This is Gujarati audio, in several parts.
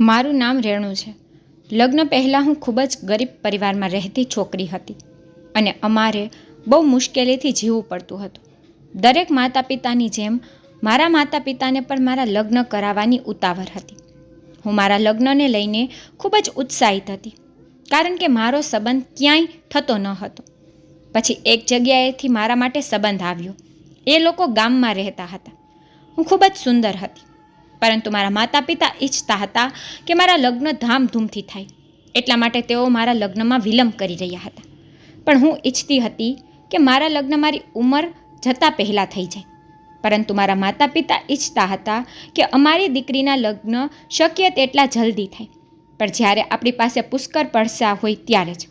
મારું નામ રેણુ છે. લગ્ન પહેલાં હું ખૂબ જ ગરીબ પરિવારમાં રહેતી છોકરી હતી અને અમારે બહુ મુશ્કેલીથી જીવવું પડતું હતું. દરેક માતા પિતાની જેમ મારા માતા પિતાને પણ મારા લગ્ન કરાવવાની ઉતાવળ હતી. હું મારા લગ્નને લઈને ખૂબ જ ઉત્સાહિત હતી, કારણ કે મારો સંબંધ ક્યાંય થતો ન હતો. પછી એક જગ્યાએથી મારા માટે સંબંધ આવ્યો. એ લોકો ગામમાં રહેતા હતા. હું ખૂબ જ સુંદર હતી. પરંતુ મારા માતા પિતા ઈચ્છતા હતા કે મારા લગ્ન ધામધૂમથી થાય. એટલા માટે તેઓ મારા લગ્નમાં વિલંબ કરી રહ્યા હતા. પણ હું ઈચ્છતી હતી કે મારા લગ્ન મારી ઉંમર જતાં પહેલાં થઈ જાય. પરંતુ મારા માતા પિતા ઈચ્છતા હતા કે અમારી દીકરીના લગ્ન શક્ય તેટલા જલ્દી થાય. પણ જ્યારે આપણી પાસે પુષ્કળ પૈસા હોય ત્યારે જ.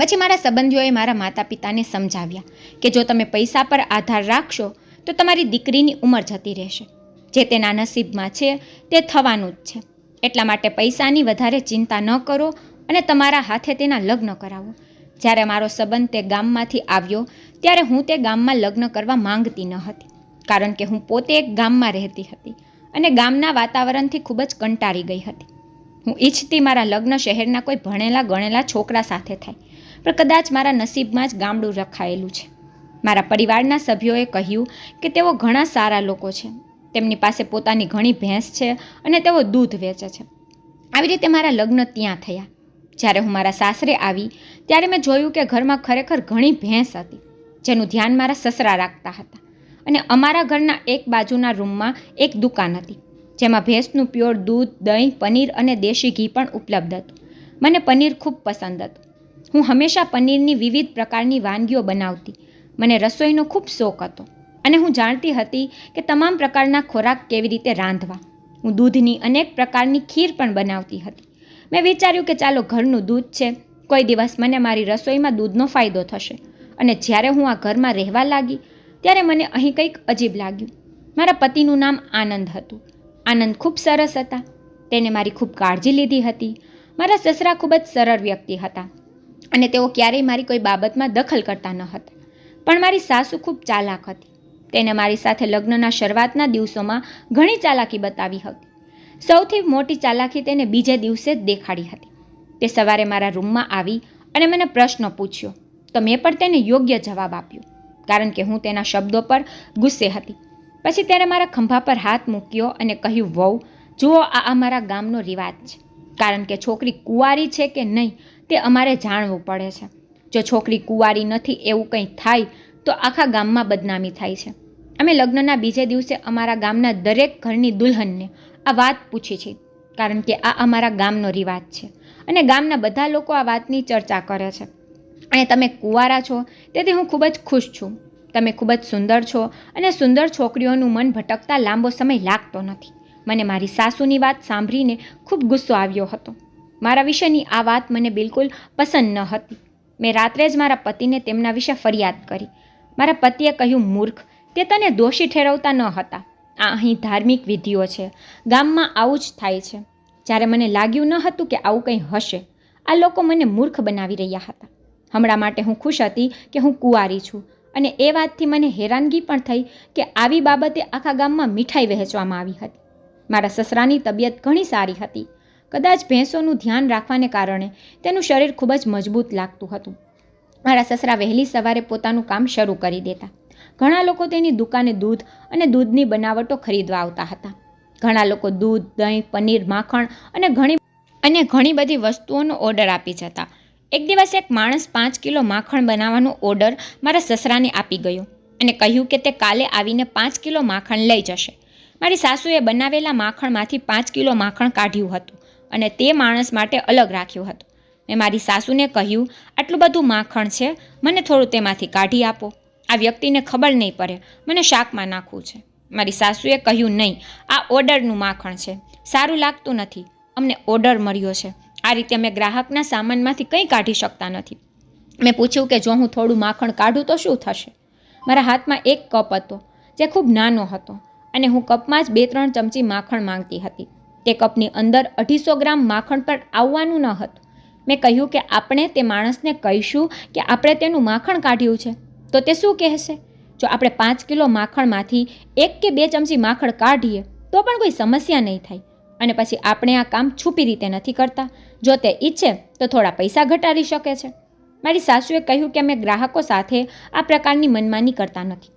પછી મારા સંબંધીઓએ મારા માતા પિતાને સમજાવ્યા કે જો તમે પૈસા પર આધાર રાખશો, તો તમારી દીકરીની ઉંમર જતી રહેશે. જે તેના નસીબમાં છે, તે થવાનું જ છે. એટલા માટે પૈસાની વધારે ચિંતા ન કરો અને તમારા હાથે તેના લગ્ન કરાવો. જ્યારે મારો સંબંધ તે ગામમાંથી આવ્યો, ત્યારે હું તે ગામમાં લગ્ન કરવા માંગતી ન હતી, કારણ કે હું પોતે એક ગામમાં રહેતી હતી અને ગામના વાતાવરણથી ખૂબ જ કંટાળી ગઈ હતી. હું ઈચ્છતી મારા લગ્ન શહેરના કોઈ ભણેલા ગણેલા છોકરા સાથે થાય, પણ કદાચ મારા નસીબમાં જ ગામડું રખાયેલું છે. મારા પરિવારના સભ્યોએ કહ્યું કે તેઓ ઘણા સારા લોકો છે તેમની પાસે પોતાની ઘણી ભેંસ છે અને તેઓ દૂધ વેચે છે. આવી રીતે મારા લગ્ન ત્યાં થયા. જ્યારે હું મારા સાસરે આવી, ત્યારે મેં જોયું કે ઘરમાં ખરેખર ઘણી ભેંસ હતી, જેનું ધ્યાન મારા સસરા રાખતા હતા. અને અમારા ઘરના એક બાજુના રૂમમાં એક દુકાન હતી, જેમાં ભેંસનું પ્યોર દૂધ, દહીં, પનીર અને દેશી ઘી પણ ઉપલબ્ધ હતું. મને પનીર ખૂબ પસંદ હતું. હું હંમેશા પનીરની વિવિધ પ્રકારની વાનગીઓ બનાવતી. મને રસોઈનો ખૂબ શોખ હતો. અને હું જાણતી હતી કે તમામ પ્રકારના ખોરાક કેવી રીતે રાંધવા. હું દૂધની અનેક પ્રકારની ખીર પણ બનાવતી હતી. મેં વિચાર્યું કે ચાલો ઘરનું દૂધ છે, કોઈ દિવસ મને મારી રસોઈમાં દૂધનો ફાયદો થશે. અને જ્યારે હું આ ઘરમાં રહેવા લાગી, ત્યારે મને અહીં કંઈક અજીબ લાગ્યું. મારા પતિનું નામ આનંદ હતું. આનંદ ખૂબ સરસ હતા. તેને મારી ખૂબ કાળજી લીધી હતી. મારા સસરા ખૂબ જ સરળ વ્યક્તિ હતા. અને તેઓ ક્યારેય મારી કોઈ બાબતમાં દખલ કરતા ન હતા. પણ મારી સાસુ ખૂબ ચાલાક હતી. તેને મારી સાથે લગ્નના શરૂઆતના દિવસોમાં ઘણી ચાલાકી બતાવી હતી. સૌથી મોટી ચાલાકી તેને બીજે દિવસે જ દેખાડી હતી. તે સવારે મારા રૂમમાં આવી અને મને પ્રશ્ન પૂછ્યો. તો મેં પણ તેને યોગ્ય જવાબ આપ્યો, કારણ કે હું તેના શબ્દો પર ગુસ્સે હતી. પછી તેણે મારા ખંભા પર હાથ મૂક્યો અને કહ્યું, વહુ, જુઓ, આ અમારા ગામનો રિવાજ છે. કારણ કે છોકરી કુંવારી છે કે નહીં, તે અમારે જાણવું પડે છે. જો છોકરી કુંવારી નથી, એવું કંઈ થાય તો આખા ગામમાં બદનામી થાય છે. અમે લગ્નના બીજે દિવસે અમારા ગામના દરેક ઘરની દુલ્હનને આ વાત પૂછી છે, કારણ કે આ અમારા ગામનો રિવાજ છે અને ગામના બધા લોકો આ વાતની ચર્ચા કરે છે. અને તમે કુંવારા છો, તેથી હું ખૂબ જ ખુશ છું. તમે ખૂબ જ સુંદર છો અને સુંદર છોકરીઓનું મન ભટકતા લાંબો સમય લાગતો નથી. મને મારી સાસુની વાત સાંભળીને ખૂબ ગુસ્સો આવ્યો હતો. મારા વિશેની આ વાત મને બિલકુલ પસંદ ન હતી. મેં રાત્રે જ મારા પતિને તેમના વિશે ફરિયાદ કરી. મારા પતિએ કહ્યું, મૂર્ખ, તે તને દોષી ઠેરવતા ન હતા. આ અહીં ધાર્મિક વિધિઓ છે. ગામમાં આવું જ થાય છે. જ્યારે મને લાગ્યું ન હતું કે આવું કંઈ હશે, આ લોકો મને મૂર્ખ બનાવી રહ્યા હતા. હમણાં માટે હું ખુશ હતી કે હું કુંવારી છું અને એ વાતથી મને હેરાનગી પણ થઈ કે આવી બાબતે આખા ગામમાં મીઠાઈ વહેંચવામાં આવી હતી. મારા સસરાની તબિયત ઘણી સારી હતી. કદાચ ભેંસોનું ધ્યાન રાખવાને કારણે તેનું શરીર ખૂબ જ મજબૂત લાગતું હતું. મારા સસરા વહેલી સવારે પોતાનું કામ શરૂ કરી દેતા. ઘણા લોકો તેની દુકાને દૂધ અને દૂધની બનાવટો ખરીદવા આવતા હતા. ઘણા લોકો દૂધ, દહીં, પનીર, માખણ અને ઘણી અને ઘણી બધી વસ્તુઓનો ઓર્ડર આપી જતા. એક દિવસ એક માણસ પાંચ કિલો માખણ બનાવવાનો ઓર્ડર મારા સસરાને આપી ગયો અને કહ્યું કે તે કાલે આવીને પાંચ કિલો માખણ લઈ જશે. મારી સાસુએ બનાવેલા માખણમાંથી પાંચ કિલો માખણ કાઢ્યું હતું અને તે માણસ માટે અલગ રાખ્યું હતું. મેં મારી સાસુને કહ્યું, આટલું બધું માખણ છે, મને થોડું તેમાંથી કાઢી આપો. આ વ્યક્તિને ખબર નહીં પડે, મને શાકમાં નાખવું છે. મારી સાસુએ કહ્યું, નહીં, આ ઓર્ડરનું માખણ છે, સારું લાગતું નથી, અમને ઓર્ડર મળ્યો છે, આ રીતે અમે ગ્રાહકના સામાનમાંથી કંઈ કાઢી શકતા નથી. મેં પૂછ્યું કે, જો હું થોડું માખણ કાઢું તો શું થશે? મારા હાથમાં એક કપ હતો, જે ખૂબ નાનો હતો, અને હું કપમાં જ બે ત્રણ ચમચી માખણ માંગતી હતી. તે કપની અંદર અઢીસો ગ્રામ માખણ પર આવવાનું ન હતું. મેં કહ્યું કે આપણે તે માણસને કહીશું કે આપણે તેનું માખણ કાઢ્યું છે. તો તે શું કહેશે? જો આપણે પાંચ કિલો માખણમાંથી એક કે બે ચમચી માખણ કાઢીએ, તો પણ કોઈ સમસ્યા નહીં થાય. અને પછી આપણે આ કામ છુપી રીતે નથી કરતા. જો તે ઈચ્છે, તો થોડા પૈસા ઘટાડી શકે છે. મારી સાસુએ કહ્યું કે અમે ગ્રાહકો સાથે આ પ્રકારની મનમાની કરતા નથી.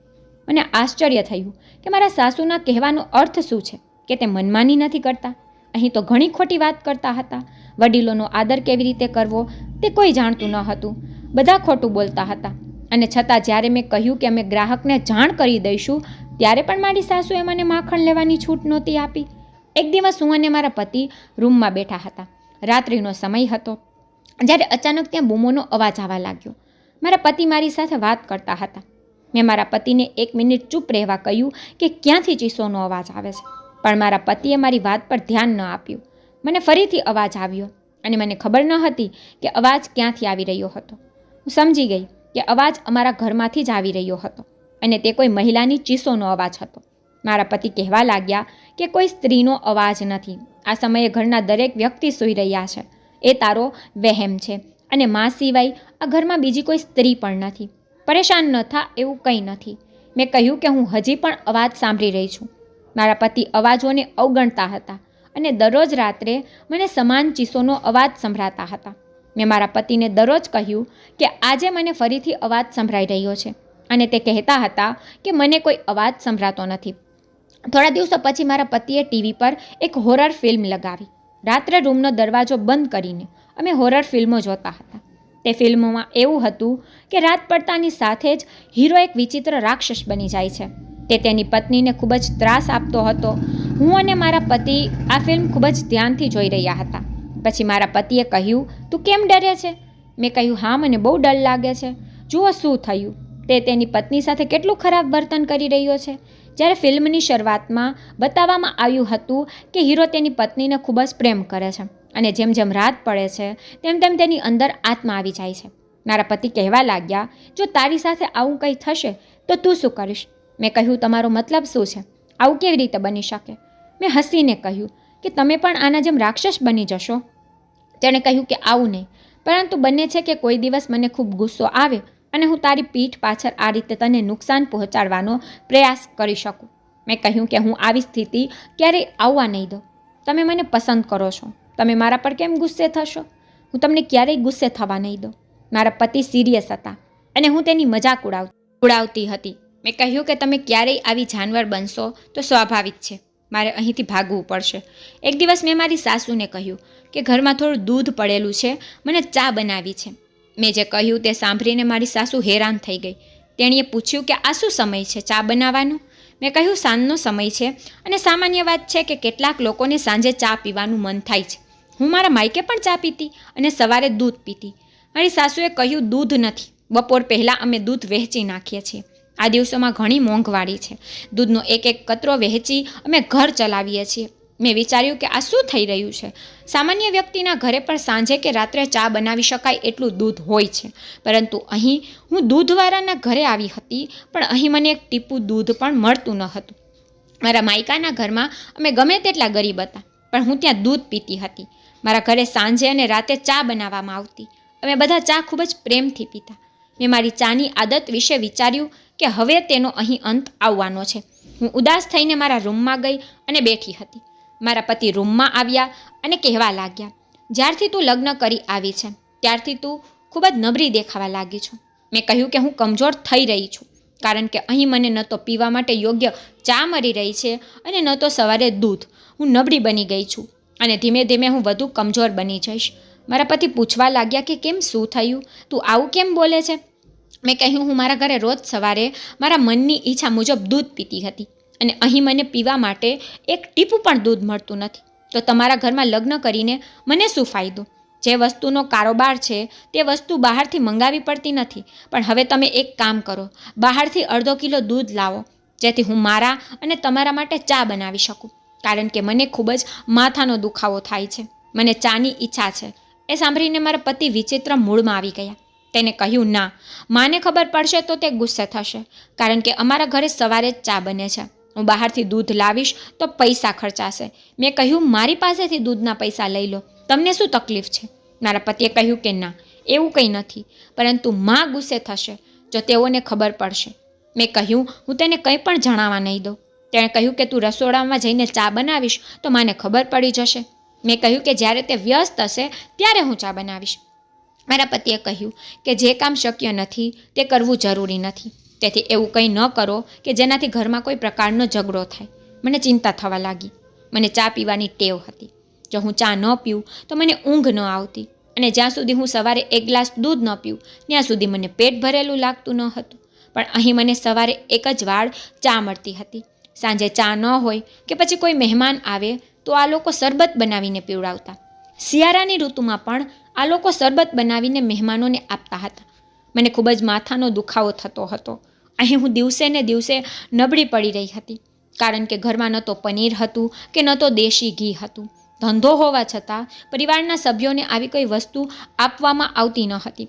મને આશ્ચર્ય થયું કે મારા સાસુના કહેવાનો અર્થ શું છે કે તે મનમાની નથી કરતા? અહીં તો ઘણી ખોટી વાત કરતા હતા. વડીલોનો આદર કેવી રીતે કરવો તે કોઈ જાણતું ન હતું. બધા ખોટું બોલતા હતા. અને છતાં જ્યારે મેં કહ્યું કે અમે ગ્રાહકને જાણ કરી દઈશું, ત્યારે પણ મારી સાસુએ મને માખણ લેવાની છૂટ નહોતી આપી. એક દિવસ હું અને મારા પતિ રૂમમાં બેઠા હતા. રાત્રિનો સમય હતો. જ્યારે અચાનક ત્યાં બૂમોનો અવાજ આવવા લાગ્યો. મારા પતિ મારી સાથે વાત કરતા હતા. મેં મારા પતિને એક મિનિટ ચૂપ રહેવા કહ્યું કે ક્યાંથી ચીસોનો અવાજ આવે છે? પણ મારા પતિએ મારી વાત પર ધ્યાન ન આપ્યું. મને ફરીથી અવાજ આવ્યો અને મને ખબર ન હતી કે અવાજ ક્યાંથી આવી રહ્યો હતો. હું સમજી ગઈ કે અવાજ અમારા ઘરમાંથી જ આવી રહ્યો હતો અને તે કોઈ મહિલાની ચીસોનો અવાજ હતો. મારા પતિ કહેવા લાગ્યા કે કોઈ સ્ત્રીનો અવાજ નથી. આ સમયે ઘરના દરેક વ્યક્તિ સૂઈ રહ્યા છે. એ તારો વહેમ છે અને મા સિવાય આ ઘરમાં બીજી કોઈ સ્ત્રી પણ નથી. પરેશાન ન થા એવું કંઈ નથી. મેં કહ્યું કે હું હજી પણ અવાજ સાંભળી રહી છું. મારા પતિ અવાજોને અવગણતા હતા અને દરરોજ રાત્રે મને સમાન ચીસોનો અવાજ સંભળાતા હતા. મેં મારા પતિને દરરોજ કહ્યું કે આજે મને ફરીથી અવાજ સંભળાઈ રહ્યો છે અને તે કહેતા હતા કે મને કોઈ અવાજ સંભળાતો નથી. થોડા દિવસો પછી મારા પતિએ ટીવી પર એક હોરર ફિલ્મ લગાવી. રાત્રે રૂમનો દરવાજો બંધ કરીને અમે હોરર ફિલ્મો જોતા હતા. તે ફિલ્મોમાં એવું હતું કે રાત પડતાની સાથે જ હીરો એક વિચિત્ર રાક્ષસ બની જાય છે. તે તેની પત્નીને ખૂબ જ ત્રાસ આપતો હતો. હું અને મારા પતિ આ ફિલ્મ ખૂબ જ ધ્યાનથી જોઈ રહ્યા હતા. પછી મારા પતિએ કહ્યું, તું કેમ ડરે છે? મેં કહ્યું, હા, મને બહુ ડર લાગે છે. જુઓ શું થયું. તે તેની પત્ની સાથે કેટલું ખરાબ વર્તન કરી રહ્યો છે. જ્યારે ફિલ્મની શરૂઆતમાં બતાવવામાં આવ્યું હતું કે હીરો તેની પત્નીને ખૂબ જ પ્રેમ કરે છે અને જેમ જેમ રાત પડે છે, તેમ તેમ તેની અંદર આત્મા આવી જાય છે. મારા પતિ કહેવા લાગ્યા, જો તારી સાથે આવું કંઈ થશે, તો તું શું કરીશ? મેં કહ્યું, તમારો મતલબ શું છે? આવું કેવી રીતે બની શકે? મેં હસીને કહ્યું, કે તમે પણ આના જેમ રાક્ષસ બની જશો. તેણે કહ્યું કે, આવું નહીં. પરંતુ બને છે કે કોઈ દિવસ મને ખૂબ ગુસ્સો આવે અને હું તારી પીઠ પાછળ આ રીતે તને નુકસાન પહોંચાડવાનો પ્રયાસ કરી શકું. મેં કહ્યું કે, હું આવી સ્થિતિ ક્યારેય આવવા નહીં દઉં. તમે મને પસંદ કરો છો. તમે મારા પર કેમ ગુસ્સે થશો? હું તમને ક્યારેય ગુસ્સે થવા નહીં દઉં. મારા પતિ સિરિયસ હતા અને હું તેની મજાક ઉડાવ ઉડાવતી હતી. મેં કહ્યું કે તમે ક્યારેય આવી જાનવર બનશો તો સ્વાભાવિક છે. મારે અહીંથી ભાગવું પડશે. એક દિવસ મેં મારી સાસુને કહ્યું કે ઘરમાં થોડું દૂધ પડેલું છે, મને ચા બનાવી છે. મેં જે કહ્યું તે સાંભળીને મારી સાસુ હેરાન થઈ ગઈ. તેણીએ પૂછ્યું કે આ શું સમય છે ચા બનાવવાનો? મેં કહ્યું, સાંજનો સમય છે અને સામાન્ય વાત છે કે કેટલાક લોકોને સાંજે ચા પીવાનું મન થાય છે. હું મારા માયકે પણ ચા પીતી અને સવારે દૂધ પીતી. મારી સાસુએ કહ્યું, દૂધ નથી. બપોર પહેલાં અમે દૂધ વહેંચી નાખીએ છીએ. આ દિવસોમાં ઘણી મોંઘવારી છે. દૂધનો એક એક કતરો વહેંચી અમે ઘર ચલાવીએ છીએ. મેં વિચાર્યું કે આ શું થઈ રહ્યું છે? સામાન્ય વ્યક્તિના ઘરે પણ સાંજે કે રાત્રે ચા બનાવી શકાય એટલું દૂધ હોય છે. પરંતુ અહીં હું દૂધવાળાના ઘરે આવી હતી, પણ અહીં મને એક ટીપું દૂધ પણ મળતું ન હતું. મારા માયકાના ઘરમાં અમે ગમે તેટલા ગરીબ હતા, પણ હું ત્યાં દૂધ પીતી હતી. મારા ઘરે સાંજે અને રાતે ચા બનાવવામાં આવતી. અમે બધા ચા ખૂબ જ પ્રેમથી પીતા. મેં મારી ચાની આદત વિશે વિચાર્યું કે હવે તેનો અહીં અંત આવવાનો છે. હું ઉદાસ થઈને મારા રૂમમાં ગઈ અને બેઠી હતી. મારા પતિ રૂમમાં આવ્યા અને કહેવા લાગ્યા, જ્યારથી તું લગ્ન કરી આવી છે, ત્યારથી તું ખૂબ જ નબળી દેખાવા લાગી છું. મેં કહ્યું કે હું કમજોર થઈ રહી છું, કારણ કે અહીં મને ન તો પીવા માટે યોગ્ય ચા મળી રહી છે અને ન તો સવારે દૂધ. હું નબળી બની ગઈ છું અને ધીમે ધીમે હું વધુ કમજોર બની જઈશ. મારા પતિ પૂછવા લાગ્યા કે કેમ શું થયું? તું આવું કેમ બોલે છે? મેં કહ્યું, હું મારા ઘરે રોજ સવારે મારા મનની ઈચ્છા મુજબ દૂધ પીતી હતી અને અહીં મને પીવા માટે એક ટીપું પણ દૂધ મળતું નથી. તો તમારા ઘરમાં લગ્ન કરીને મને શું ફાયદો? જે વસ્તુનો કારોબાર છે, તે વસ્તુ બહારથી મંગાવી પડતી નથી. પણ હવે તમે એક કામ કરો. બહારથી અડધો કિલો દૂધ લાવો, જેથી હું મારા અને તમારા માટે ચા બનાવી શકું. કારણ કે મને ખૂબ જ માથાનો દુખાવો થાય છે. મને ચાની ઈચ્છા છે. એ સાંભળીને મારા પતિ વિચિત્ર મૂળમાં આવી ગયા. તેને કહ્યું, ના, માને ખબર પડશે તો તે ગુસ્સે થશે, કારણ કે અમારા ઘરે સવારે જ ચા બને છે. હું બહારથી દૂધ લાવીશ તો પૈસા ખર્ચાશે. મેં કહ્યું, મારી પાસેથી દૂધના પૈસા લઈ લો. તમને શું તકલીફ છે? મારા પતિએ કહ્યું કે, ના, એવું કંઈ નથી, પરંતુ માં ગુસ્સે થશે જો તેઓને ખબર પડશે. મેં કહ્યું, હું તેને કંઈ પણ જણાવવા નહીં દઉં. તેણે કહ્યું કે, તું રસોડામાં જઈને ચા બનાવીશ તો માને ખબર પડી જશે. મેં કહ્યું કે, જ્યારે તે વ્યસ્ત હશે ત્યારે હું ચા બનાવીશ. મારા પતિએ કહ્યું કે જે કામ શક્ય નથી, તે કરવું જરૂરી નથી. તેથી એવું કંઈ ન કરો કે જેનાથી ઘરમાં કોઈ પ્રકારનો ઝઘડો થાય. મને ચિંતા થવા લાગી. મને ચા પીવાની ટેવ હતી. જો હું ચા ન પીઉં, તો મને ઊંઘ ન આવતી. અને જ્યાં સુધી હું સવારે એક ગ્લાસ દૂધ ન પીઉં, ત્યાં સુધી મને પેટ ભરેલું લાગતું ન હતું. પણ અહીં મને સવારે એક જ વાળ ચા મળતી હતી. સાંજે ચા ન હોય કે પછી કોઈ મહેમાન આવે, તો આ લોકો શરબત બનાવીને પીવડાવતા. શિયાળાની ઋતુમાં પણ આ લોકો શરબત બનાવીને મહેમાનોને આપતા હતા. મને ખૂબ જ માથાનો દુખાવો થતો હતો. અહીં હું દિવસે ને દિવસે નબળી પડી રહી હતી. કારણ કે ઘરમાં ન તો પનીર હતું કે ન તો દેશી ઘી હતું. ધંધો હોવા છતાં પરિવારના સભ્યોને આવી કોઈ વસ્તુ આપવામાં આવતી ન હતી.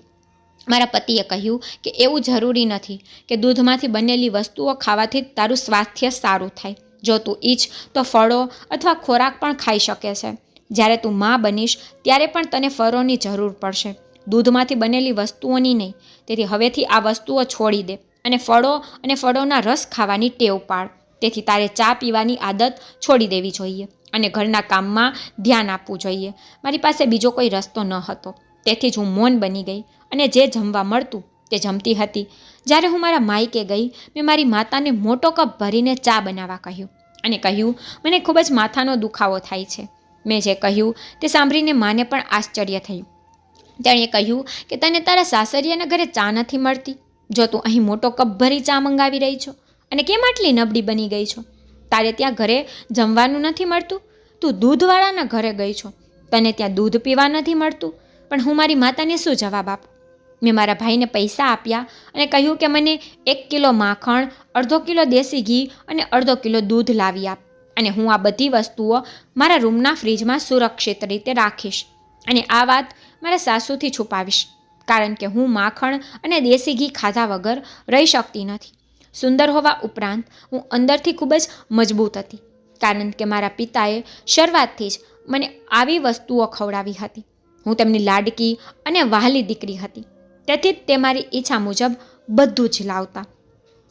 મારા પતિએ કહ્યું કે એવું જરૂરી નથી કે દૂધમાંથી બનેલી વસ્તુઓ ખાવાથી તારું સ્વાસ્થ્ય સારું થાય. જો તું ઈચ્છ તો ફળો અથવા ખોરાક પણ ખાઈ શકે છે. જ્યારે તું માં બનીશ, ત્યારે પણ તને ફળોની જરૂર પડશે. દૂધમાંથી બનેલી વસ્તુઓની નહીં, તેથી હવેથી આ વસ્તુઓ છોડી દે અને ફળો અને ફળોના રસ ખાવાની ટેવ પાડ. તેથી તારે ચા પીવાની આદત છોડી દેવી જોઈએ અને ઘરના કામમાં ધ્યાન આપવું જોઈએ. મારી પાસે બીજો કોઈ રસ્તો ન હતો. તેથી જ હું મૌન બની ગઈ અને જે જમવા મળતું તે જમતી હતી. જ્યારે હું મારા માઈકે ગઈ, મેં મારી માતાને મોટો કપ ભરીને ચા બનાવવા કહ્યું અને કહ્યું, મને ખૂબ જ માથાનો દુખાવો થાય છે. મેં જે કહ્યું તે સાંભળીને માને પણ આશ્ચર્ય થયું. તેણે કહ્યું કે તને તારા સાસરિયાના ઘરે ચા નથી મળતી? જો તું અહીં મોટો કપ ભરી ચા મંગાવી રહી છો, અને કેમ આટલી નબળી બની ગઈ છો? તારે ત્યાં ઘરે જમવાનું નથી મળતું? તું દૂધવાળાના ઘરે ગઈ છો. તને ત્યાં દૂધ પીવા નથી મળતું? પણ હું મારી માતાને શું જવાબ આપું? મેં મારા ભાઈને પૈસા આપ્યા અને કહ્યું કે મને એક કિલો માખણ, અડધો કિલો દેશી ઘી અને અડધો કિલો દૂધ લાવી આપ. અને હું આ બધી વસ્તુઓ મારા રૂમના ફ્રીજમાં સુરક્ષિત રીતે રાખીશ અને આ વાત મારા સાસુથી છુપાવીશ, કારણ કે હું માખણ અને દેશી ઘી ખાધા વગર રહી શકતી નથી. સુંદર હોવા ઉપરાંત, હું અંદરથી ખૂબ જ મજબૂત હતી, કારણ કે મારા પિતાએ શરૂઆતથી જ મને આવી વસ્તુઓ ખવડાવી હતી. હું તેમની લાડકી અને વહાલી દીકરી હતી. તેથી તે મારી ઈચ્છા મુજબ બધું જ લાવતા.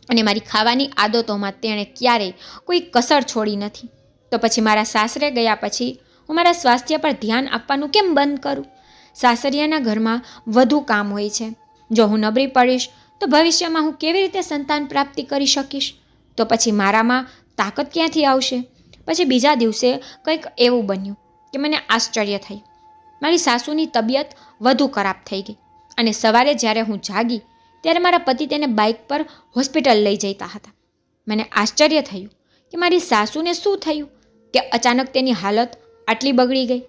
અને મારી ખાવાની આદતોમાં તેણે ક્યારેય કોઈ કસર છોડી નથી. તો પછી મારા સાસરે ગયા પછી હું મારા સ્વાસ્થ્ય પર ધ્યાન આપવાનું કેમ બંધ કરું? સાસરિયાના ઘરમાં વધુ કામ હોય છે. જો હું નબળી પડીશ, તો ભવિષ્યમાં હું કેવી રીતે સંતાન પ્રાપ્તિ કરી શકીશ? તો પછી મારામાં તાકાત ક્યાંથી આવશે? પછી બીજા દિવસે કંઈક એવું બન્યું કે મને આશ્ચર્ય થઈ. મારી સાસુની તબિયત વધુ ખરાબ થઈ ગઈ અને સવારે જ્યારે હું જાગી ત્યારે મારા પતિ તેને બાઇક પર હોસ્પિટલ લઈ જતા હતા. મને આશ્ચર્ય થયું કે મારી સાસુને શું થયું કે અચાનક તેની હાલત આટલી બગડી ગઈ.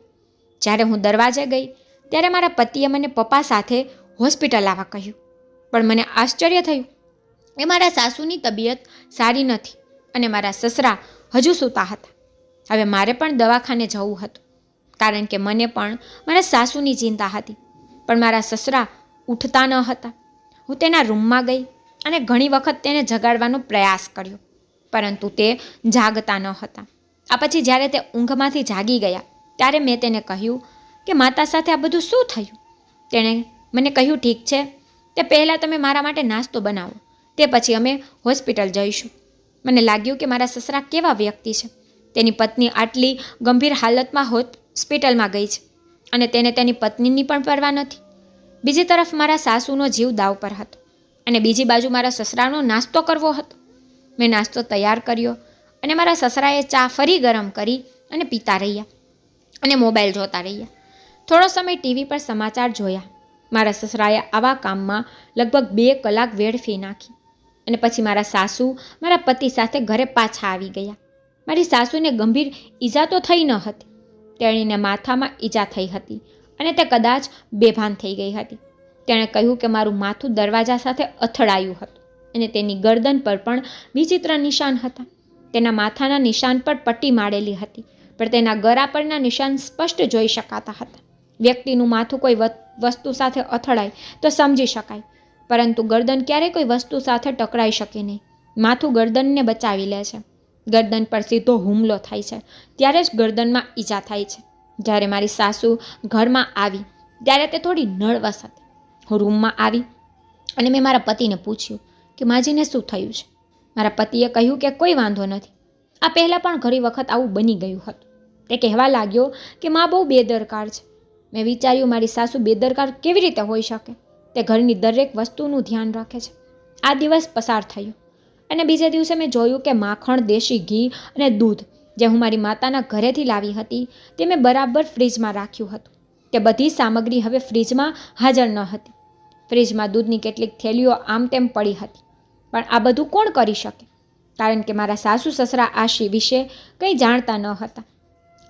જ્યારે હું દરવાજે ગઈ, ત્યારે મારા પતિએ મને પપ્પા સાથે હોસ્પિટલ આવવા કહ્યું. પણ મને આશ્ચર્ય થયું એ મારા સાસુની તબિયત સારી નથી અને મારા સસરા હજુ સૂતા હતા. હવે મારે પણ દવાખાને જવું હતું, કારણ કે મને પણ મારા સાસુની ચિંતા હતી. પણ મારા સસરા ઉઠતા ન હતા. હું તેના રૂમમાં ગઈ અને ઘણી વખત તેને જગાડવાનો પ્રયાસ કર્યો, પરંતુ તે જાગતા ન હતા. આ પછી જ્યારે તે ઊંઘમાંથી જાગી ગયા, ત્યારે મેં તેને કહ્યું કે, માતા સાથે આ બધું શું થયું? તેણે મને કહ્યું, ઠીક છે, તે પહેલાં તમે મારા માટે નાસ્તો બનાવો, તે પછી અમે હોસ્પિટલ જઈશું. મને લાગ્યું કે મારા સસરા કેવા વ્યક્તિ છે. તેની પત્ની આટલી ગંભીર હાલતમાં હોસ્પિટલમાં ગઈ છે અને તેને તેની પત્નીની પણ પરવા નથી. બીજી તરફ મારા સાસુનો જીવ દાવ પર હતો અને બીજી બાજુ મારા સસરાનો નાસ્તો કરવો હતો. મેં નાસ્તો તૈયાર કર્યો અને મારા સસરાએ ચા ફરી ગરમ કરી અને પીતા રહ્યા અને મોબાઈલ જોતા રહ્યા. થોડો સમય ટીવી પર સમાચાર જોયા. મારા સસરાએ આવા કામમાં લગભગ બે કલાક વેડફી નાખી અને પછી મારા સાસુ મારા પતિ સાથે ઘરે પાછા આવી ગયા. મારી સાસુને ગંભીર ઈજા તો થઈ ન હતી. તેણીને માથામાં ઈજા થઈ હતી. અને તે કદાચ બેભાન થઈ ગઈ હતી. તેણે કહ્યું કે મારું માથું દરવાજા સાથે અથડાયું હતું અને તેની ગરદન પર પણ વિચિત્ર નિશાન હતા. તેના માથાના નિશાન પર પટ્ટી મારેલી હતી, પણ તેના ગળા પરના નિશાન સ્પષ્ટ જોઈ શકાતા હતા. વ્યક્તિનું માથું કોઈ વસ્તુ સાથે અથડાય તો સમજી શકાય, પરંતુ ગરદન ક્યારેય કોઈ વસ્તુ સાથે ટકરાઈ શકે નહીં. માથું ગરદનને બચાવી લે છે. ગરદન પર સીધો હુમલો થાય છે. ત્યારે જ ગરદનમાં ઈજા થાય છે. જ્યારે મારી સાસુ ઘરમાં આવી, ત્યારે તે થોડી નળવા હતી. હું રૂમમાં આવી અને મેં મારા પતિને પૂછ્યું કે માજીને શું થયું છે? મારા પતિએ કહ્યું કે કોઈ વાંધો નથી. આ પહેલાં પણ ઘણી વખત આવું બની ગયું હતું. તે કહેવા લાગ્યો કે માં બહુ બેદરકાર છે. મેં વિચાર્યું મારી સાસુ બેદરકાર કેવી રીતે હોઈ શકે? તે ઘરની દરેક વસ્તુનું ધ્યાન રાખે છે. આ દિવસ પસાર થયો અને બીજા દિવસે મેં જોયું કે માખણ, દેશી ઘી અને દૂધ જે હું મારી માતાના ઘરેથી લાવી હતી તે મેં બરાબર ફ્રીજમાં રાખ્યું હતું. તે બધી સામગ્રી હવે ફ્રીજમાં હાજર ન હતી. ફ્રીજમાં દૂધની કેટલીક થેલીઓ આમ તેમ પડી હતી. પણ આ બધું કોણ કરી શકે? કારણ કે મારા સાસુ સસરા આશી વિશે કંઈ જાણતા ન હતા.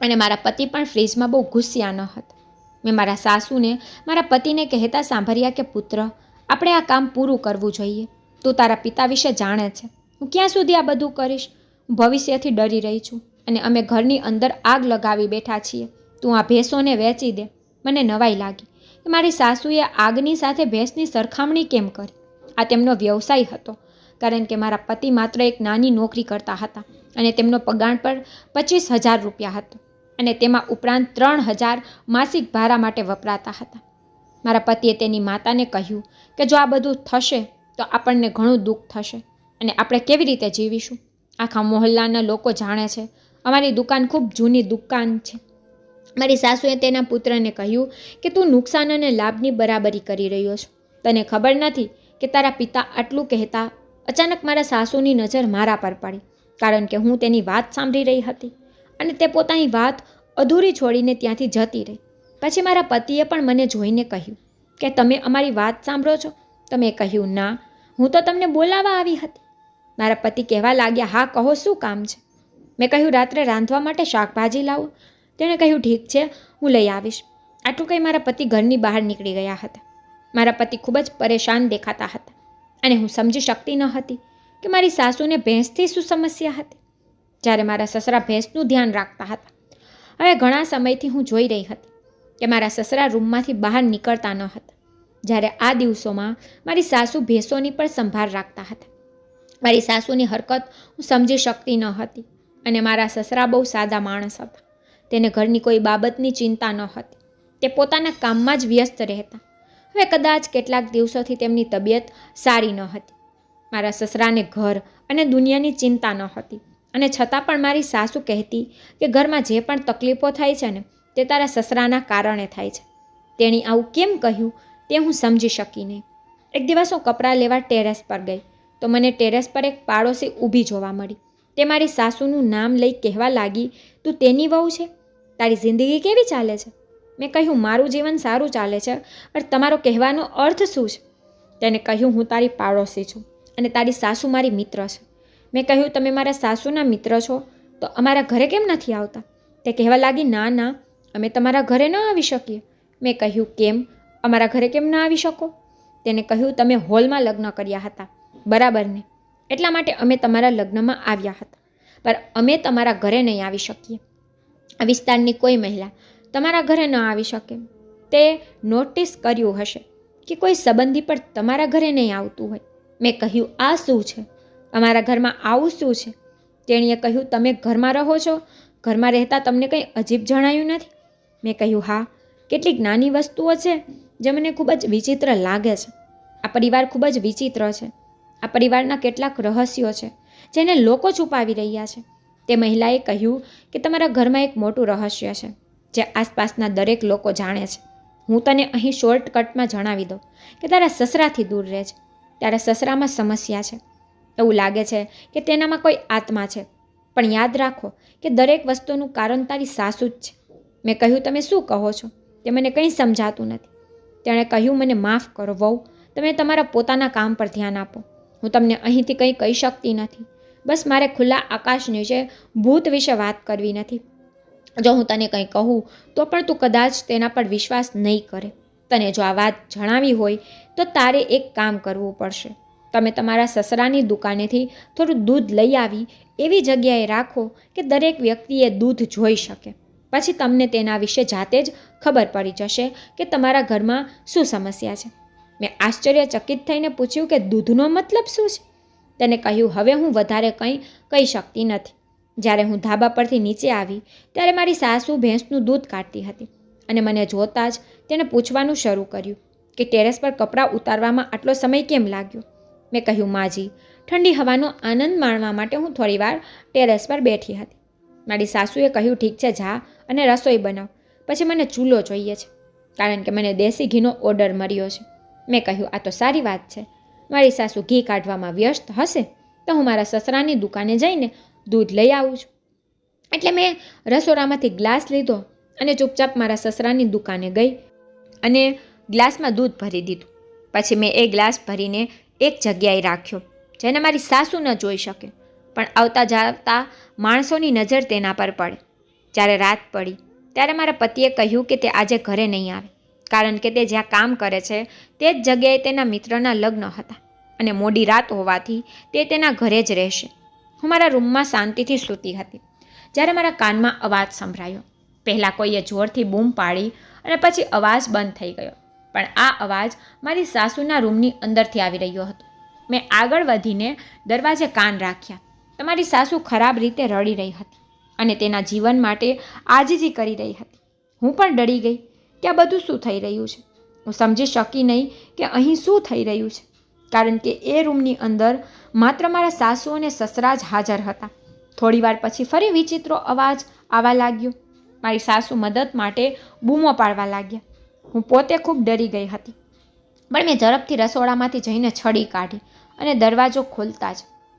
અને મારા પતિ પણ ફ્રીજમાં બહુ ગુસ્સ્યા ન હતા. મેં મારા સાસુને મારા પતિને કહેતા સાંભળ્યા કે, પુત્ર, આપણે આ કામ પૂરું કરવું જોઈએ. તું તારા પિતા વિશે જાણે છે. હું ક્યાં સુધી આ બધું કરીશ? ભવિષ્યથી ડરી રહી છું. અને અમે ઘરની અંદર આગ લગાવી બેઠા છીએ. તું આ ભેંસોને વેચી દે. મને નવાઈ લાગી. કે મારી સાસુએ આગની સાથે ભેંસની સરખામણી કેમ કરી? આ તેમનો વ્યવસાય હતો. કારણ કે મારા પતિ માત્ર એક નાની નોકરી કરતા હતા અને તેમનો પગાર પર પચીસ હજાર રૂપિયા હતો અને તેમાં ઉપરાંત ત્રણ હજાર માસિક ભાડા માટે વપરાતા હતા. મારા પતિએ તેની માતાને કહ્યું કે જો આ બધું થશે, તો આપણને ઘણું દુઃખ થશે અને આપણે કેવી રીતે જીવીશું? આખા મોહલ્લાના લોકો જાણે છે અમારી દુકાન ખૂબ જૂની દુકાન છે. મારી સાસુએ તેના પુત્રને કહ્યું કે તું નુકસાન અને લાભની બરાબરી કરી રહ્યો છો. તને ખબર નથી કે તારા પિતા આટલું કહેતા અચાનક મારા સાસુની નજર મારા પર પડી, કારણ કે હું તેની વાત સાંભળી રહી હતી અને તે પોતાની વાત અધૂરી છોડીને ત્યાંથી જતી રહી. પછી મારા પતિએ પણ મને જોઈને કહ્યું કે તમે અમારી વાત સાંભળો છો? તમે કહ્યું, ના, હું તો તમને બોલાવવા આવી હતી. મારા પતિ કહેવા લાગ્યા, હા, કહો, શું કામ છે? મેં કહ્યું, રાત્રે રાંધવા માટે શાકભાજી લાવો. તેણે કહ્યું, ઠીક છે, હું લઈ આવીશ. આટલું કંઈ મારા પતિ ઘરની બહાર નીકળી ગયા હતા. મારા પતિ ખૂબ જ પરેશાન દેખાતા હતા અને હું સમજી શકતી ન હતી કે મારી સાસુને ભેંસથી શું સમસ્યા હતી. જ્યારે મારા સસરા ભેંસનું ધ્યાન રાખતા હતા. હવે ઘણા સમયથી હું જોઈ રહી હતી કે મારા સસરા રૂમમાંથી બહાર નીકળતા ન હતા. જ્યારે આ દિવસોમાં મારી સાસુ ભેંસોની પણ સંભાળ રાખતા હતા. મારી સાસુની હરકત હું સમજી શકતી ન હતી. અને મારા સસરા બહુ સાદા માણસ હતા. તેને ઘરની કોઈ બાબતની ચિંતા ન હતી. તે પોતાના કામમાં જ વ્યસ્ત રહેતા. હવે કદાચ કેટલાક દિવસોથી તેમની તબિયત સારી ન હતી. મારા સસરાને ઘર અને દુનિયાની ચિંતા ન હતી. અને છતાં પણ મારી સાસુ કહેતી કે ઘરમાં જે પણ તકલીફો થાય છે ને, તે તારા સસરાના કારણે થાય છે. તેણી આવું કેમ કહ્યું, તે હું સમજી શકી નહીં. એક દિવસ હું કપડાં લેવા ટેરેસ પર ગઈ, તો મને ટેરેસ પર એક પાડોશી ઊભી જોવા મળી. તે મારી સાસુનું નામ લઈ કહેવા લાગી, તું તેની વહુ છે? તારી જિંદગી કેવી ચાલે છે? મેં કહ્યું, મારું જીવન સારું ચાલે છે, પણ તમારો કહેવાનો અર્થ શું છે? તેને કહ્યું, હું તારી પાડોશી છું અને તારી સાસુ મારી મિત્ર છે. મેં કહ્યું, તમે મારા સાસુના મિત્ર છો, તો અમારા ઘરે કેમ નથી આવતા? તે કહેવા લાગી, ના ના, અમે તમારા ઘરે ન આવી શકીએ. મેં કહ્યું, કેમ? અમારા ઘરે કેમ ન આવી શકો? તેને કહ્યું, તમે હોલમાં લગ્ન કર્યા હતા, બરાબર ને? એટલા માટે અમે તમારા લગ્નમાં આવ્યા હતા. પણ અમે તમારા ઘરે નહીં આવી શકીએ. આ વિસ્તારની કોઈ મહિલા તમારા ઘરે ન આવી શકે. તે નોટિસ કર્યું હશે કે કોઈ સંબંધી પણ તમારા ઘરે નહીં આવતું હોય. મેં કહ્યું, આ શું છે? અમારા ઘરમાં આવું શું છે? તેણીએ કહ્યું, તમે ઘરમાં રહો છો? ઘરમાં રહેતા તમને કંઈ અજીબ જણાયું નથી? મેં કહ્યું, હા, કેટલીક નાની વસ્તુઓ છે જે મને ખૂબ જ વિચિત્ર લાગે છે. આ પરિવાર ખૂબ જ વિચિત્ર છે. આ પરિવારના કેટલાક રહસ્યો છે, જેને લોકો છુપાવી રહ્યા છે. તે મહિલાએ કહ્યું કે તમારા ઘરમાં એક મોટું રહસ્ય છે, જે આસપાસના દરેક લોકો જાણે છે. હું તને અહીં શોર્ટકટમાં જણાવી દઉં કે તારા સસરાથી દૂર રહે છે. તારા સસરામાં સમસ્યા છે. એવું લાગે છે કે તેનામાં કોઈ આત્મા છે. પણ યાદ રાખો કે દરેક વસ્તુનું કારણ તારી સાસુ જ છે. મેં કહ્યું, તમે શું કહો છો? તે મને કંઈ સમજાતું નથી. તેણે કહ્યું, મને માફ કરો વહુ. તમે તમારા પોતાના કામ પર ધ્યાન આપો. હું તમને અહીંથી કંઈ કહી શકતી નથી. બસ મારે ખુલ્લા આકાશ નીચે ભૂત વિશે વાત કરવી નથી. જો હું તને કંઈ કહું, તો પણ તું કદાચ તેના પર વિશ્વાસ નહીં કરે. તને જો આ વાત જણાવી હોય, તો તારે એક કામ કરવું પડશે. તમે તમારા સસરાની દુકાનેથી થોડું દૂધ લઈ આવી, એવી જગ્યાએ રાખો કે દરેક વ્યક્તિએ દૂધ જોઈ શકે. પછી તમને તેના વિશે જાતે જ ખબર પડી જશે કે તમારા ઘરમાં શું સમસ્યા છે. મેં આશ્ચર્યચકિત થઈને પૂછ્યું કે દૂધનો મતલબ શું છે? તેને કહ્યું, હવે હું વધારે કંઈ કહી શકતી નથી. જ્યારે હું ધાબા પરથી નીચે આવી, ત્યારે મારી સાસુ ભેંસનું દૂધ કાઢતી હતી અને મને જોતાં જ તેણે પૂછવાનું શરૂ કર્યું કે ટેરેસ પર કપડાં ઉતારવામાં આટલો સમય કેમ લાગ્યો? મેં કહ્યું, માજી, ઠંડી હવાનો આનંદ માણવા માટે હું થોડીવાર ટેરેસ પર બેઠી હતી. મારી સાસુએ કહ્યું, ઠીક છે, જા અને રસોઈ બનાવ. પછી મને ચૂલો જોઈએ છે, કારણ કે મને દેશી ઘીનો ઓર્ડર મળ્યો છે. મેં કહ્યું, આ તો સારી વાત છે. મારી સાસુ ઘી કાઢવામાં વ્યસ્ત હશે, તો હું મારા સસરાની દુકાને જઈને દૂધ લઈ આવું છું. એટલે મેં રસોડામાંથી ગ્લાસ લીધો અને ચૂપચાપ મારા સસરાની દુકાને ગઈ અને ગ્લાસમાં દૂધ ભરી દીધું. પછી મેં એ ગ્લાસ ભરીને એક જગ્યાએ રાખ્યો, જેને મારી સાસુ ન જોઈ શકે, પણ આવતા જાતા માણસોની નજર તેના પર પડે. જ્યારે રાત પડી, ત્યારે મારા પતિએ કહ્યું કે તે આજે ઘરે નહીં આવે. કારણ કે તે જ્યાં કામ કરે છે, તે જ જગ્યાએ તેના મિત્રના લગ્ન હતા અને મોડી રાત હોવાથી તે તેના ઘરે જ રહેશે. હું મારા રૂમમાં શાંતિથી સૂતી હતી. જ્યારે મારા કાનમાં અવાજ સંભળાયો. પહેલાં કોઈએ જોરથી બૂમ પાડી અને પછી અવાજ બંધ થઈ ગયો. પણ આ અવાજ મારી સાસુના રૂમની અંદરથી આવી રહ્યો હતો. મેં આગળ વધીને દરવાજે કાન રાખ્યા. તમારી સાસુ ખરાબ રીતે રડી રહી હતી અને તેના જીવન માટે આજીજી કરી રહી હતી. હું પણ ડરી ગઈ. કે આ બધું શું થઈ રહ્યું છે? હું સમજી શકી નહીં કે અહીં શું થઈ રહ્યું છે. કારણ કે એ રૂમની અંદર માત્ર મારા સાસુ અને સસરા જ હાજર હતા. થોડીવાર પછી ફરી વિચિત્રો અવાજ આવવા લાગ્યો. મારી સાસુ મદદ માટે બૂમો પાડવા લાગ્યા. હું પોતે ખૂબ ડરી ગઈ હતી. પણ મેં ઝડપથી રસોડામાંથી જઈને છડી કાઢી અને દરવાજો ખોલતા જ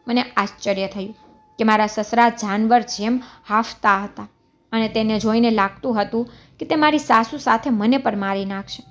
મને આશ્ચર્ય થયું કે મારા સસરા જાનવર જેમ હાફતા હતા. અને તેને જોઈને લાગતું હતું કે તે મારી સાસુ સાથે મને પણ મારી નાખશે.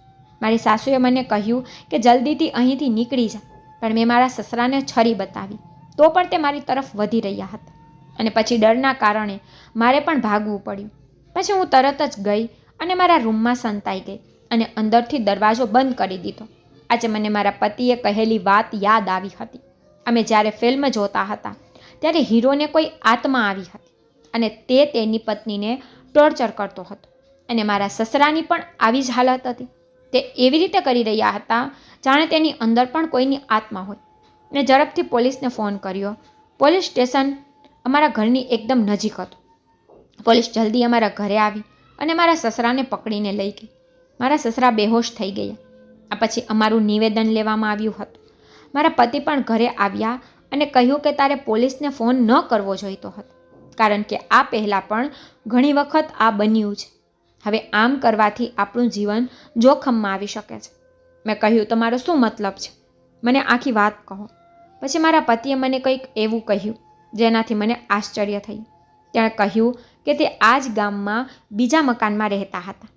મારી સાસુએ મને કહ્યું કે જલ્દીથી અહીંથી નીકળી જા, પણ મેં મારા સસરાને છરી બતાવી, તો પણ તે મારી તરફ વધી રહ્યા હતા. અને પછી ડરના કારણે મારે પણ ભાગવું પડ્યું. પછી હું તરત જ ગઈ અને મારા રૂમમાં સંતાઈ ગઈ અને અંદરથી દરવાજો બંધ કરી દીધો. આજે મને મારા પતિએ કહેલી વાત યાદ આવી હતી. અમે જ્યારે ફિલ્મ જોતા હતા, ત્યારે હીરોને કોઈ આત્મા આવી હતી. અને તે તેની પત્નીને ટોર્ચર કરતો હતો. અને મારા સસરાની પણ આવી જ હાલત હતી. તે એવી રીતે કરી રહ્યા હતા, જાણે તેની અંદર પણ કોઈની આત્મા હોય. મેં ઝડપથી પોલીસને ફોન કર્યો. પોલીસ સ્ટેશન અમારા ઘરની એકદમ નજીક હતું. પોલીસ જલ્દી અમારા ઘરે આવી અને મારા સસરાને પકડીને લઈ ગઈ. મારા સસરા બેહોશ થઈ ગયા. આ પછી અમારું નિવેદન લેવામાં આવ્યું હતું. મારા પતિ પણ ઘરે આવ્યા અને કહ્યું કે તારે પોલીસને ફોન ન કરવો જોઈતો હતો. કારણ કે આ પહેલાં પણ ઘણી વખત આ બન્યું છે. હવે આમ કરવાથી આપણું જીવન જોખમમાં આવી શકે છે. મેં કહ્યું, તમારો શું મતલબ છે? મને આખી વાત કહો. પછી મારા પતિએ મને કંઈક એવું કહ્યું, જેનાથી મને આશ્ચર્ય થયું. તેણે કહ્યું કે તે આ જ ગામમાં બીજા મકાનમાં રહેતા હતા.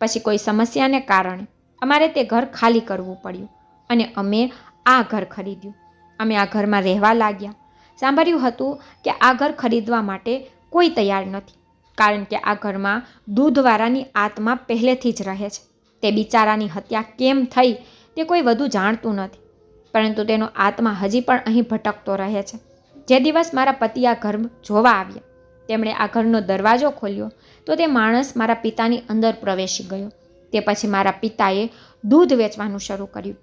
પછી કોઈ સમસ્યાને કારણે અમારે તે ઘર ખાલી કરવું પડ્યું અને અમે આ ઘર ખરીદ્યું. અમે આ ઘરમાં રહેવા લાગ્યા. સાંભળ્યું હતું કે આ ઘર ખરીદવા માટે કોઈ તૈયાર નથી, કારણ કે આ ઘરમાં દૂધવાળાની આત્મા પહેલેથી જ રહે છે. તે બિચારાની હત્યા કેમ થઈ તે કોઈ વધુ જાણતું નથી, પરંતુ તેનો આત્મા હજી પણ અહીં ભટકતો રહે છે. જે દિવસ મારા પતિ આ ઘર જોવા આવ્યા, તેમણે આ ઘરનો દરવાજો ખોલ્યો, તો તે માણસ મારા પિતાની અંદર પ્રવેશી ગયો. તે પછી મારા પિતાએ દૂધ વેચવાનું શરૂ કર્યું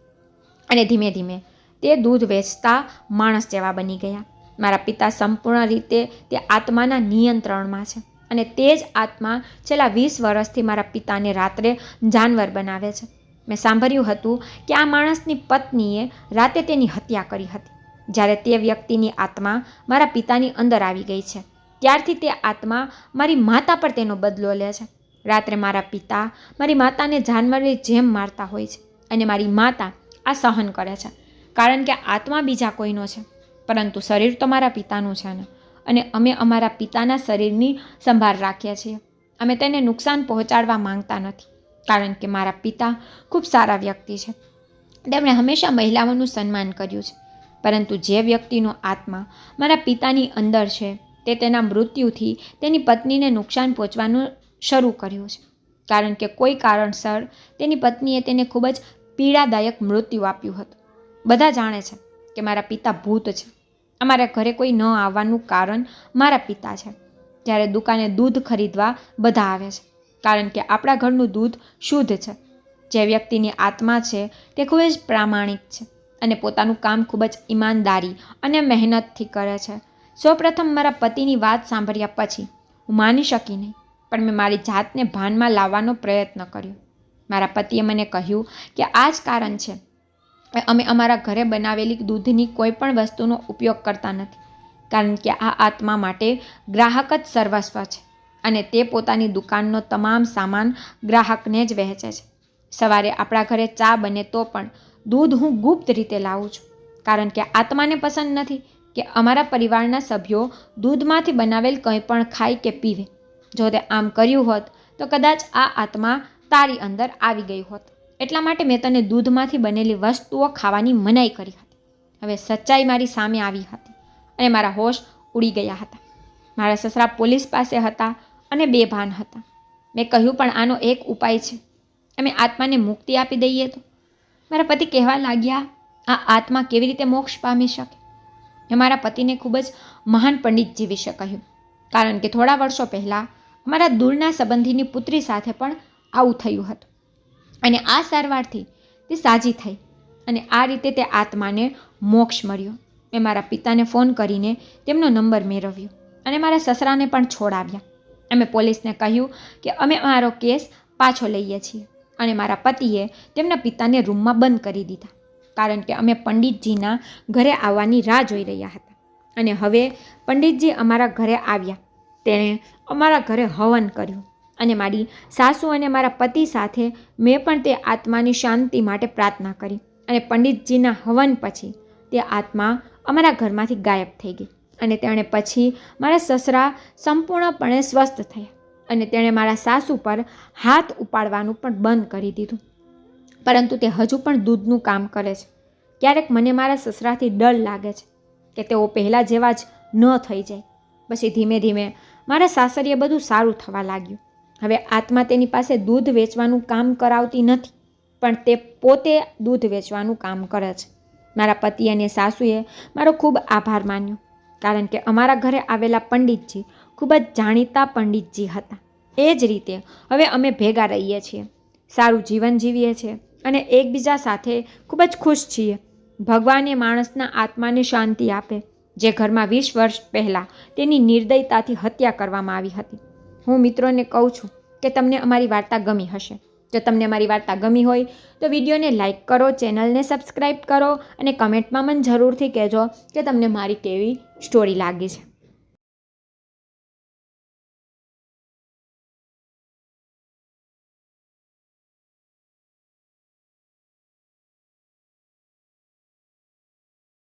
અને ધીમે ધીમે તે દૂધ વેચતા માણસ જેવા બની ગયા. મારા પિતા સંપૂર્ણ રીતે તે આત્માના નિયંત્રણમાં છે. અને તે જ આત્મા છેલ્લા વીસ વર્ષથી મારા પિતાને રાત્રે જાનવર બનાવે છે. મેં સાંભળ્યું હતું કે આ માણસની પત્નીએ રાતે તેની હત્યા કરી હતી. જ્યારે તે વ્યક્તિની આત્મા મારા પિતાની અંદર આવી ગઈ છે, ત્યારથી તે આત્મા મારી માતા પર તેનો બદલો લે છે. રાત્રે મારા પિતા મારી માતાને જાનવરની જેમ મારતા હોય છે અને મારી માતા આ સહન કરે છે, કારણ કે આત્મા બીજા કોઈનો છે. પરંતુ શરીર તો મારા પિતાનું છે ને. અને અમે અમારા પિતાના શરીરની સંભાળ રાખીએ છીએ. અમે તેને નુકસાન પહોંચાડવા માંગતા નથી, કારણ કે મારા પિતા ખૂબ સારા વ્યક્તિ છે. તેમણે હંમેશા મહિલાઓનું સન્માન કર્યું છે. પરંતુ જે વ્યક્તિનો આત્મા મારા પિતાની અંદર છે, તે તેના મૃત્યુથી તેની પત્નીને નુકસાન પહોંચવાનું શરૂ કર્યું છે. કારણ કે કોઈ કારણસર તેની પત્નીએ તેને ખૂબ જ પીડાદાયક મૃત્યુ આપ્યું હતું. બધા જાણે છે કે મારા પિતા ભૂત છે. અમારા ઘરે કોઈ ન આવવાનું કારણ મારા પિતા છે. જ્યારે દુકાને દૂધ ખરીદવા બધા આવે છે, કારણ કે આપણા ઘરનું દૂધ શુદ્ધ છે. જે વ્યક્તિની આત્મા છે તે ખૂબ જ પ્રામાણિક છે અને પોતાનું કામ ખૂબ જ ઈમાનદારી અને મહેનતથી કરે છે. સૌપ્રથમ મારા પતિની વાત સાંભળ્યા પછી હું માની શકી નહીં, પણ મેં મારી જાતને ભાનમાં લાવવાનો પ્રયત્ન કર્યો. મારા પતિએ મને કહ્યું કે આ જ કારણ છે અમે અમારા ઘરે બનાવેલી દૂધની કોઈ પણ વસ્તુનો ઉપયોગ કરતા નથી, કારણ કે આ આત્મા માટે ગ્રાહક જ સર્વસ્વ છે અને તે પોતાની દુકાનનો તમામ સામાન ગ્રાહકને જ વહેંચે છે. સવારે આપણા ઘરે ચા બને તો પણ દૂધ હું ગુપ્ત રીતે લાવું છું, કારણ કે આત્માને પસંદ નથી કે અમારા પરિવારના સભ્યો દૂધમાંથી બનાવેલ કંઈ પણ ખાય કે પીવે. જો તે આમ કર્યું હોત તો કદાચ આ આત્મા તારી અંદર આવી ગઈ હોત. એટલા માટે મેં તને દૂધમાંથી બનેલી વસ્તુઓ ખાવાની મનાઈ કરી હતી. હવે સચ્ચાઈ મારી સામે આવી હતી અને મારા હોશ ઉડી ગયા હતા. મારા સસરા પોલીસ પાસે હતા અને બેભાન હતા. મેં કહ્યું, પણ આનો એક ઉપાય છે. અમે આત્માને મુક્તિ આપી દઈએ તો? મારા પતિ કહેવા લાગ્યા, આ આત્મા કેવી રીતે મોક્ષ પામી શકે? મેં મારા પતિને ખૂબ જ મહાન પંડિતજી વિશે કહ્યું કારણ કે થોડા વર્ષો પહેલાં અમારા દૂરના સંબંધીની પુત્રી સાથે પણ આવું થયું હતું. અને આ સારવારથી તે સાજી થઈ અને આ રીતે તે આત્માને મોક્ષ મળ્યો. મેં મારા પિતાને ફોન કરીને તેમનો નંબર મેળવ્યો અને મારા સસરાને પણ છોડાવ્યા. અમે પોલીસને કહ્યું કે અમે મારો કેસ પાછો લઈએ છીએ અને મારા પતિએ તેમના પિતાને રૂમમાં બંધ કરી દીધા કારણ કે અમે પંડિતજીના ઘરે આવવાની રાહ જોઈ રહ્યા હતા. અને હવે પંડિતજી અમારા ઘરે આવ્યા. તેણે અમારા ઘરે હવન કર્યું. અને મારી સાસુ અને મારા પતિ સાથે મેં પણ તે આત્માની શાંતિ માટે પ્રાર્થના કરી અને પંડિતજીના હવન પછી તે આત્મા અમારા ઘરમાંથી ગાયબ થઈ ગઈ અને તેણે પછી મારા સસરા સંપૂર્ણપણે સ્વસ્થ થયા અને તેણે મારા સાસુ પર હાથ ઉપાડવાનું પણ બંધ કરી દીધું. પરંતુ તે હજુ પણ દૂધનું કામ કરે છે. ક્યારેક મને મારા સસરાથી ડર લાગે છે કે તેઓ પહેલાં જેવા જ ન થઈ જાય. પછી ધીમે ધીમે મારા સાસરીએ બધું સારું થવા લાગ્યું. હવે આત્મા તેની પાસે દૂધ વેચવાનું કામ કરાવતી નથી, પણ તે પોતે દૂધ વેચવાનું કામ કરે છે. મારા પતિ અને સાસુએ મારો ખૂબ આભાર માન્યો, કારણ કે અમારા ઘરે આવેલા પંડિતજી ખૂબ જ જાણીતા પંડિતજી હતા. એ જ રીતે હવે અમે ભેગા રહીએ છીએ, સારું જીવન જીવીએ છીએ અને એકબીજા સાથે ખૂબ જ ખુશ છીએ. ભગવાને માણસના આત્માને શાંતિ આપે, જે ઘરમાં વીસ વર્ષ પહેલાં તેની નિર્દયતાથી હત્યા કરવામાં આવી હતી. હું મિત્રોને કહું છું કે તમને અમારી વાર્તા ગમી હશે. જો તમને અમારી વાર્તા ગમી હોય, તો વિડીયોને લાઇક કરો, ચેનલને સબસ્ક્રાઈબ કરો અને કમેન્ટમાં મને જરૂરથી કહેજો કે તમને મારી કેવી સ્ટોરી લાગી છે.